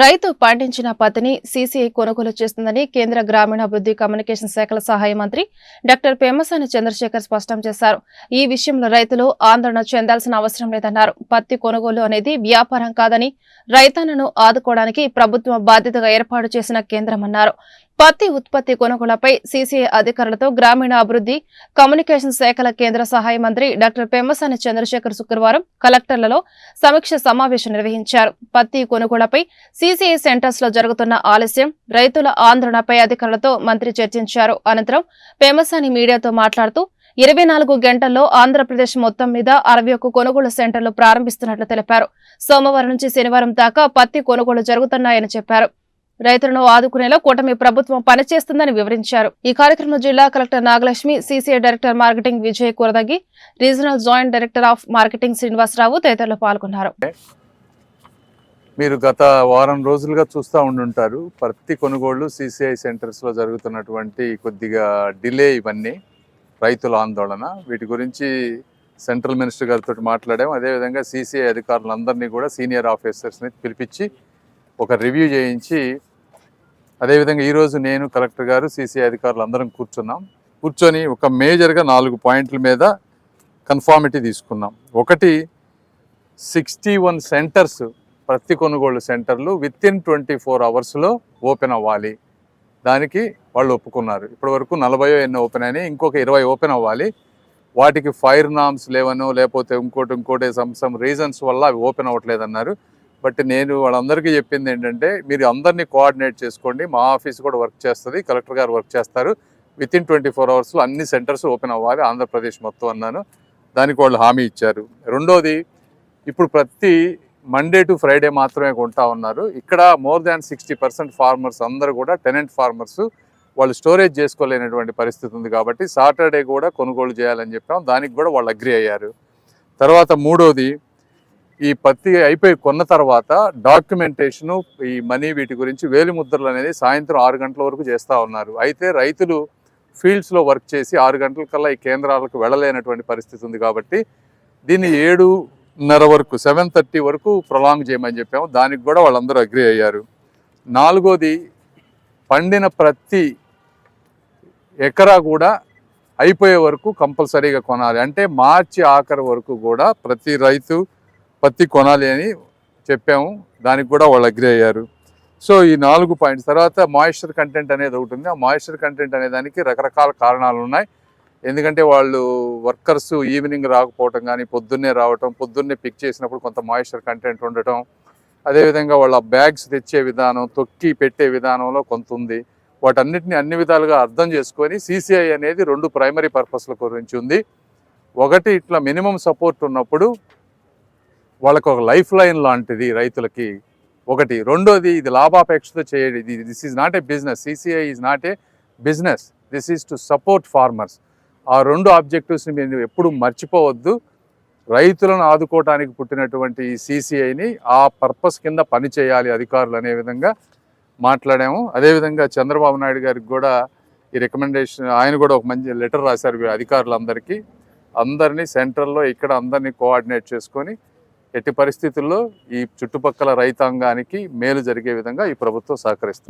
రైతు పండించిన పత్తిని సీసీఐ కొనుగోలు చేస్తుందని కేంద్ర గ్రామీణాభివృద్ధి కమ్యూనికేషన్ శాఖల సహాయ మంత్రి డాక్టర్ పేమసాని చంద్రశేఖర్ స్పష్టం చేశారు. ఈ విషయంలో రైతులు ఆందోళన చెందాల్సిన అవసరం లేదన్నారు. పత్తి కొనుగోలు అనేది వ్యాపారం కాదని రైతన్నను ఆదుకోవడానికి ప్రభుత్వం బాధ్యతగా ఏర్పాటు చేసిన కేంద్రమన్నారు పత్తి ఉత్పత్తి కొనుగోళ్ళపై సీసీఐ అధికారులతో గ్రామీణ అభివృద్ధి కమ్యూనికేషన్ శాఖల కేంద్ర సహాయ మంత్రి డాక్టర్ పెమ్మసాని చంద్రశేఖర్ శుక్రవారం కలెక్టర్లలో సమీక్ష సమావేశం నిర్వహించారు. పత్తి కొనుగోళ్ళపై సీసీఐ సెంటర్స్లో జరుగుతున్న ఆలస్యం రైతుల ఆందోళనపై అధికారులతో మంత్రి చర్చించారు. అనంతరం పెమ్మసాని మీడియాతో మాట్లాడుతూ ఇరవై నాలుగు గంటల్లో ఆంధ్రప్రదేశ్ మొత్తం మీద అరవై ఒక్క కొనుగోలు సెంటర్లు ప్రారంభిస్తున్నట్లు తెలిపారు. సోమవారం నుంచి శనివారం దాకా పత్తి కొనుగోలు జరుగుతున్నాయని చెప్పారు. రైతులను ఆదుకునేలా కూటమి ప్రభుత్వం పనిచేస్తుందని వివరించారు. ఈ కార్యక్రమంలో జిల్లా collector Nagalakshmi CCI director marketing Vijay Kuradagi regional joint director of marketing Srinivasarao తదితరులు పాల్గొన్నారు. మీరు గత వారం రోజులుగా చూస్తూ ఉండుంటారు. ప్రతి కొనుగోళ్ళు సిసిఐ సెంటర్స్లో జరుగుతున్నటువంటి కొద్దిగా డిలే ఇవన్నీ రైతుల ఆందోళన. వీటి గురించి సెంట్రల్ మినిస్టర్ గారితో మాట్లాడాము. అదేవిధంగా సిసిఐ అధికారులందరినీ కూడా సీనియర్ ఆఫీసర్స్ని పిలిపించి ఒక రివ్యూ చేయించి అదేవిధంగా ఈరోజు నేను కలెక్టర్ గారు సీసీ అధికారులు అందరం కూర్చున్నాం. కూర్చొని ఒక మేజర్గా నాలుగు పాయింట్ల మీద కన్ఫార్మిటీ తీసుకున్నాం. ఒకటి సిక్స్టీ వన్ సెంటర్స్ ప్రతి కొనుగోలు సెంటర్లు విత్ ఇన్ ట్వంటీ ఫోర్ అవర్స్లో ఓపెన్ అవ్వాలి. దానికి వాళ్ళు ఒప్పుకున్నారు. ఇప్పటి వరకు నలభై ఎన్నో ఓపెన్ అయినాయి ఇంకొక ఇరవై ఓపెన్ అవ్వాలి. వాటికి ఫైర్ నామ్స్ లేవనో లేకపోతే ఇంకోటి ఇంకోటి సమ్ సమ్ రీజన్స్ వల్ల అవి ఓపెన్ అవ్వట్లేదన్నారు. బట్ నేను వాళ్ళందరికీ చెప్పింది ఏంటంటే మీరు అందరినీ కోఆర్డినేట్ చేసుకోండి. మా ఆఫీస్ కూడా వర్క్ చేస్తుంది కలెక్టర్ గారు వర్క్ చేస్తారు. విత్ ఇన్ ట్వంటీ ఫోర్ అవర్స్లో అన్ని సెంటర్స్ ఓపెన్ అవ్వాలి ఆంధ్రప్రదేశ్ మొత్తం అన్నాను. దానికి వాళ్ళు హామీ ఇచ్చారు. రెండోది ఇప్పుడు ప్రతి మండే టు ఫ్రైడే మాత్రమే కొంటా ఉన్నారు. ఇక్కడ more than sixty percent farmers అందరూ కూడా టెనెంట్ ఫార్మర్స్ వాళ్ళు స్టోరేజ్ చేసుకోలేనటువంటి పరిస్థితి ఉంది కాబట్టి సాటర్డే కూడా కొనుగోలు చేయాలని చెప్పాం. దానికి కూడా వాళ్ళు అగ్రి అయ్యారు. తర్వాత మూడోది ఈ పత్తి అయిపోయి కొన్న తర్వాత డాక్యుమెంటేషను ఈ మనీ వీటి గురించి వేలిముద్రలు అనేది సాయంత్రం ఆరు గంటల వరకు చేస్తూ ఉన్నారు. అయితే రైతులు ఫీల్డ్స్లో వర్క్ చేసి ఆరు గంటల కల్లా ఈ కేంద్రాలకు వెళ్ళలేనటువంటి పరిస్థితి ఉంది కాబట్టి దీన్ని ఏడున్నర వరకు సెవెన్ థర్టీ వరకు ప్రొలాంగ్ చేయమని చెప్పాము. దానికి కూడా వాళ్ళందరూ అగ్రి అయ్యారు. నాలుగోది పండిన ప్రతి ఎకరా కూడా అయిపోయే వరకు కంపల్సరీగా కొనాలి. అంటే మార్చి ఆఖరి వరకు కూడా ప్రతి రైతు పత్తి కొనాలి అని చెప్పాము. దానికి కూడా వాళ్ళు అగ్రి అయ్యారు. సో ఈ నాలుగు పాయింట్స్ తర్వాత మాయిశ్చర్ కంటెంట్ అనేది ఒకటి ఉంది. ఆ మాయిశ్చర్ కంటెంట్ అనే దానికి రకరకాల కారణాలు ఉన్నాయి. ఎందుకంటే వాళ్ళు వర్కర్స్ ఈవినింగ్ రాకపోవటం కానీ పొద్దున్నే రావటం పొద్దున్నే పిక్ చేసినప్పుడు కొంత మాయిశ్చర్ కంటెంట్ ఉండటం. అదేవిధంగా వాళ్ళ బ్యాగ్స్ తెచ్చే విధానం తొక్కి పెట్టే విధానంలో కొంత ఉంది. వాటన్నిటిని అన్ని విధాలుగా అర్థం చేసుకొని సిసిఐ అనేది రెండు ప్రైమరీ పర్పస్ల గురించి ఉంది. ఒకటి ఇట్లా మినిమం సపోర్ట్ ఉన్నప్పుడు వాళ్ళకు ఒక లైఫ్ లైన్ లాంటిది రైతులకి. ఒకటి. రెండోది ఇది లాభాపేక్షతో చేయడం ఇది this is not a business CCI is not a business this is to support farmers ఆ రెండు ఆబ్జెక్టివ్స్ని మీరు ఎప్పుడు మర్చిపోవద్దు. రైతులను ఆదుకోవటానికి పుట్టినటువంటి ఈ సిసిఐని ఆ పర్పస్ కింద పని చేయాలి అధికారులు అనే విధంగా మాట్లాడాము. అదేవిధంగా చంద్రబాబు నాయుడు గారికి కూడా ఈ రికమెండేషన్ ఆయన కూడా ఒక మంచి లెటర్ రాశారు అధికారులందరికీ. అందరినీ సెంట్రల్లో ఇక్కడ అందరినీ కోఆర్డినేట్ చేసుకొని ఎట్టి పరిస్థితుల్లో ఈ చుట్టుపక్కల రైతాంగానికి మేలు జరిగే విధంగా ఈ ప్రభుత్వం సహకరిస్తుంది.